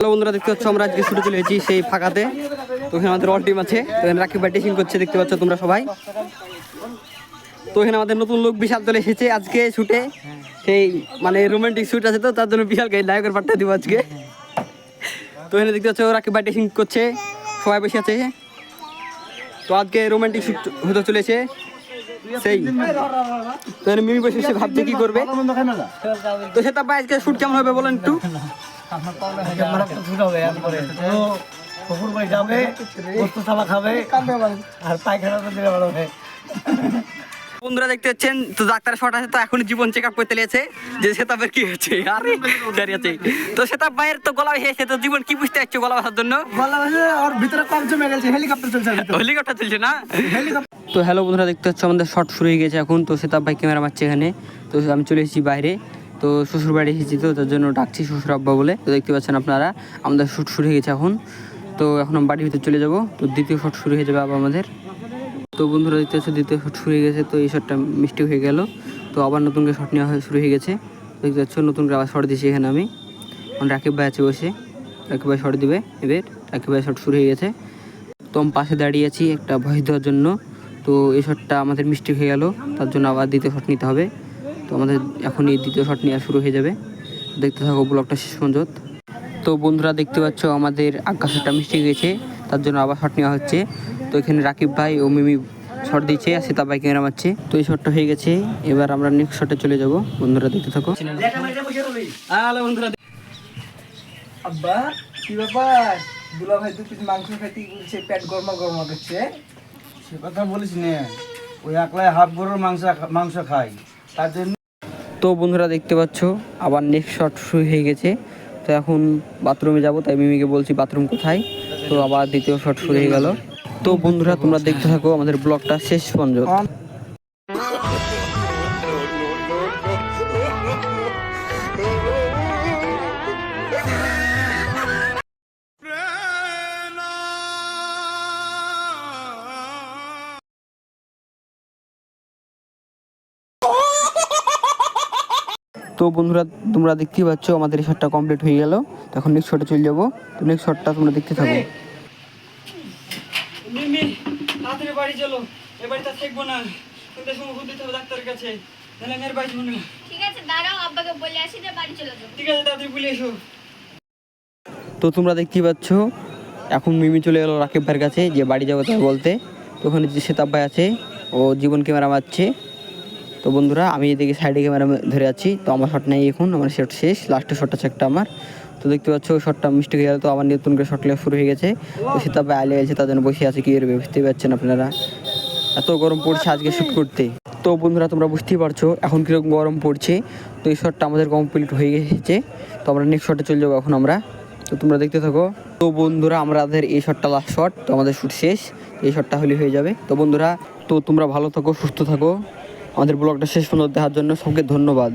Hello বন্ধুরা, দেখতে পাচ্ছ আমরা আজকে শুটে চলে এসেছি সেই ফাঁকাতে। তো এখানে আমাদের অল টিম আছে তো এখানে রাকিব টিচিং করছে, দেখতে পাচ্ছ তোমরা সবাই। তো এখানে আমাদের নতুন লোক বিশাল চলে এসেছে আজকে শুটে। সেই মানে রোমান্টিক শুট আছে তো, তার জন্য বিশাল গাড়ি নায়কের পাঠটা দিব আজকে। তো এখানে দেখতে পাচ্ছ রাকিব টিচিং করছে, সবাই বসে আছে। তো আজকে রোমান্টিক শুট হতে চলেছে। সেই। তো মিমি বসে বসে ভাবছে কি করবে। তো সেটা ভাই, আজকে শুট কেমন হবে বলেন একটু। পুকুর বাড়ি যাবে বস্তু থালা খাবে আর পায়খানা তো দিলে ভালো হবে। বন্ধুরা দেখতে পাচ্ছেন তো ডাক্তার শট আছে তো এখন জীবন চেক আপ করতে লেগেছে। যে সেতাবের কি হয়েছে আরে দাঁড়িয়ে আছে। তো সেতাব ভাইয়ের তো গলা হয়েছে তো জীবন কি বুঝতে পারছ গলা বাঁধার জন্য? হয়েছে ওর ভিতরে কম জমে গেছে হেলিকপ্টার চলছে হেলিকপ্টার চলছে না? তো হ্যালো বন্ধুরা দেখতে পাচ্ছ আমাদের শর্ট শুরু হয়ে গেছে এখন তো সেতাব ভাই ক্যামেরা মারছে এখানে। তো আমি চলে এসেছি বাইরে। তো শ্বশুর বাড়ি এসেছি তো, তার জন্য ডাকছি শ্বশুর আব্বা বলে। তো দেখতে পাচ্ছেন আপনারা, আমাদের শুট শুরু হয়ে গেছে এখন। তো এখন আমি বাড়ির ভিতরে চলে যাব। তো দ্বিতীয় শট শুরু হয়ে যাবে আবার আমাদের। তো বন্ধুরা দেখতে পাচ্ছ, দ্বিতীয় শট শুরু হয়ে গেছে, তো এই শটটা মিষ্টি হয়ে গেল। তো আবার নতুন করে শট নেওয়া শুরু হয়ে গেছে। দেখতে পাচ্ছ, নতুন করে আবার শট দিয়েছি এখানে আমি। এখন রাকিব ভাই আছে বসে। রাকিব ভাই শট দিবে এবার রাকিব ভাই শট শুরু হয়ে গেছে। তো আমি পাশে দাঁড়িয়ে আছি একটা ভয় দেওয়ার জন্য। তো এই শটটা আমাদের মিষ্টি হয়ে গেল। তার জন্য আবার দ্বিতীয় শট নিতে হবে। তো আমাদের এখন এই দ্বিতীয় শট নেওয়া শুরু হয়ে যাবে। দেখতে থাকো ব্লগটা শেষ পর্যন্ত। তো বন্ধুরা, দেখতে পাচ্ছ আমাদের আজ্ঞা শটটা মিষ্টি গেছে তার জন্য আবার শট নেওয়া হচ্ছে। তো এখানে রাকিব ভাই ও মিমি শট দিচ্ছে আর সীতা ভাই ক্যামেরা মারছে। তো এই শটটা হয়ে গেছে, এবার আমরা নেক্সট শটে চলে যাব। বন্ধুরা, দেখতে থাকো। কথা বলিস ওই একলাই হাফ গরুর মাংস মাংস খাই তার জন্য তো বন্ধুরা দেখতে পাচ্ছ, আবার নেক্সট শট শুরু হয়ে গেছে। তো এখন বাথরুমে যাব, তাই মিমিকে বলছি বাথরুম কোথায়? তো আবার দ্বিতীয় শট শুরু হয়ে গেল। তো বন্ধুরা তোমরা দেখতে থাকো, আমাদের ব্লগটা শেষ পর্যন্ত। তো বন্ধুরা তোমরা দেখতেই পাচ্ছ আমাদের এই শটটা কমপ্লিট হয়ে গেল। তো এখন নেক্সট শটে চলে যাব। তো নেক্সট শটটা তোমরা দেখতে থাকো। মিমি তাড়াতাড়ি বাড়ি চলো। এ বাড়িতে থাকব না। ওষুধ দিতে হবে ডাক্তারের কাছে। নাহলে আমি আর বাড়ি যাব না। ঠিক আছে দাঁড়াও আব্বাকে বলে আসি যে বাড়ি চলে যাব। ঠিক আছে তাড়াতাড়ি বলে এসো। তো তোমরা দেখতেই পাচ্ছ এখন মিমি চলে গেল রাকিব ভাইয়ের কাছে যে বাড়ি যাব তাই বলতে। তো ওখানে যে সেতাব ভাই আছে ও জীবন ক্যামেরা মারছে। তো বন্ধুরা, আমি এদিকে সাইডে ক্যামেরা ধরে আছি। তো আমার শট নেই এখন, আমার শট শেষ। লাস্টের শটটা হচ্ছে একটা আমার। তো দেখতে পাচ্ছ শটটা মিষ্টি হয়ে গেল। তো আবার নতুন করে শট শুরু হয়ে গেছে। তো ভাই আলে গেছে তার জন্য বসে আছে। কি করবে? বুঝতেই পারছেন আপনারা। এত গরম পড়ছে আজকে শ্যুট করতে। তো বন্ধুরা, তোমরা বুঝতেই পারছ, এখন কীরকম গরম পড়ছে। তো এই শটটা আমাদের কমপ্লিট হয়ে গেছে। তো আমরা নেক্সট শটে চলে যাব এখন আমরা। তো তোমরা দেখতে থাকো। তো বন্ধুরা আমাদের এই শটটা লাস্ট শট তো আমাদের শ্যুট শেষ। এই শটটা হলে হয়ে যাবে। তো বন্ধুরা, তো তোমরা ভালো থাকো, সুস্থ থাকো। আমাদের ব্লগটা শেষ পর্যন্ত দেখার জন্য সবকে ধন্যবাদ।